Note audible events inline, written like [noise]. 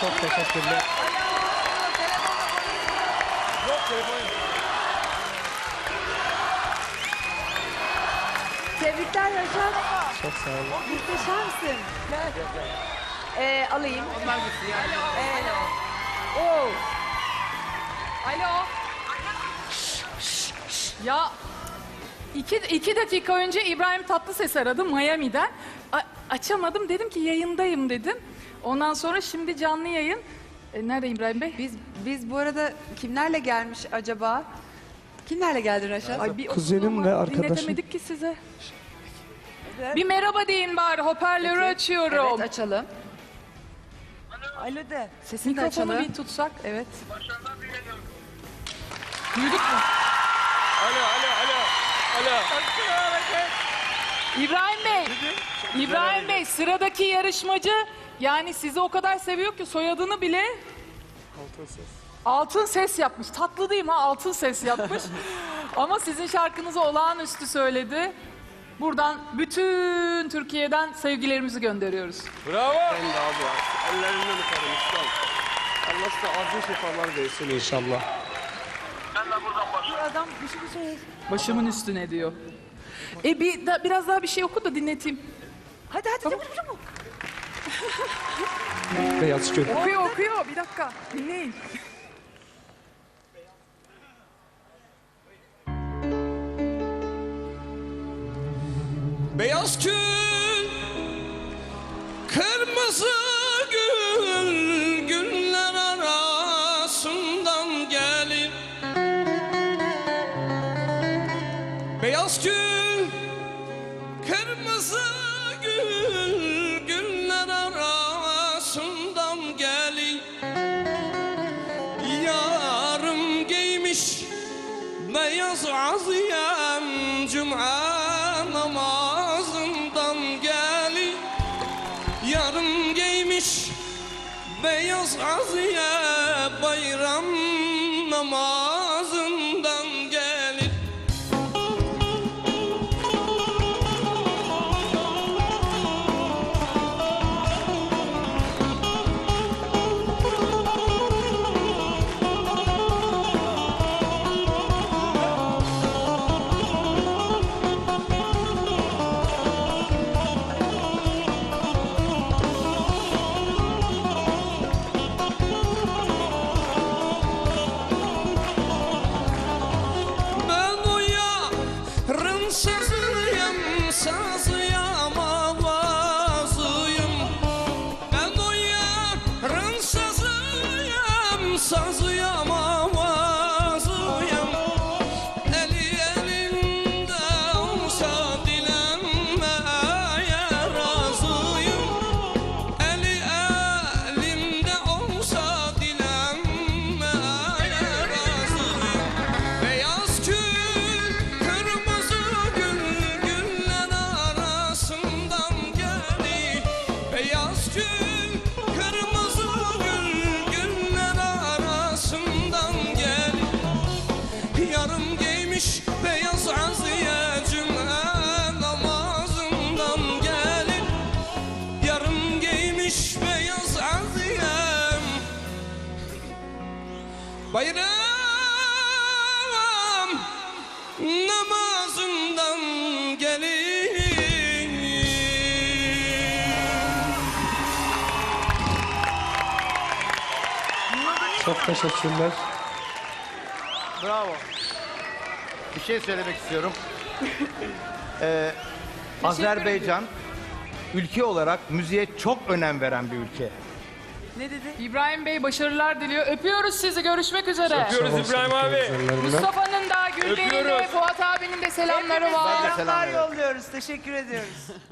Çok teşekkürler. Tebrikler Yaşar. Çok sağ olun. Muhteşemsin. Ee, alayım. Onlar gitti yani. Ee, Oo. Alo. Ya iki, iki dakika önce İbrahim Tatlıses aradı Miami'den. A- açamadım dedim ki yayındayım dedim. Ondan sonra şimdi canlı yayın. E, nerede İbrahim Bey? Biz biz bu arada kimlerle gelmiş acaba? Kimlerle geldin Raşat? Ay, bir Kuzenim oturma ve arkadaşım. Dinletemedik ki size. Evet. Bir merhaba deyin bari hoparlörü açıyorum. Evet açalım. Alo de. Sesini de Mikrofonu açalım. bir tutsak. Evet. Duyduk mu? Alo, alo, alo. Alo. İbrahim Bey. İbrahim Bey sıradaki yarışmacı yani sizi o kadar seviyor ki soyadını bile Altın ses. altın ses yapmış. Tatlı değil mi? ha? Altın ses yapmış. [laughs] Ama sizin şarkınızı olağanüstü söyledi. Buradan bütün Türkiye'den sevgilerimizi gönderiyoruz. Bravo. Ben de abi ya. Ellerinden öperim ustam. Allah size acil şifalar versin inşallah. Bu adam bir şey söyle. Başımın üstüne diyor. E bir da, biraz daha bir şey oku da dinleteyim. Hadi hadi çabuk çabuk. Beyaz gül. Okuyor okuyor. Bir dakika. Dinleyin. Beyaz gül, kırmızı gül, güller arasından gelir. Beyaz gül, kırmızı gül, aziyem cuma namazından geli. Yarım giymiş beyaz aziye bayram namazından sazıyım, sazıyım avazıyım. Ben o yarın sazıyım, sazıyım avazıyım Yarım giymiş beyaz aziye cümle namazından gelir Yarım giymiş beyaz aziyem Bayram namazından gelir Çok teşekkürler. Bravo. Bir şey söylemek istiyorum. [laughs] Ee, Azerbaycan ülke olarak müziğe çok önem veren bir ülke. Ne dedi? İbrahim Bey başarılar diliyor. Öpüyoruz sizi. Görüşmek üzere. Öpüyoruz İbrahim abi. Mustafa'nın da Gülben'in de Öpüyoruz. Fuat abinin de selamları Hepimiz var. selam selamlar yolluyoruz. Teşekkür ediyoruz. [laughs]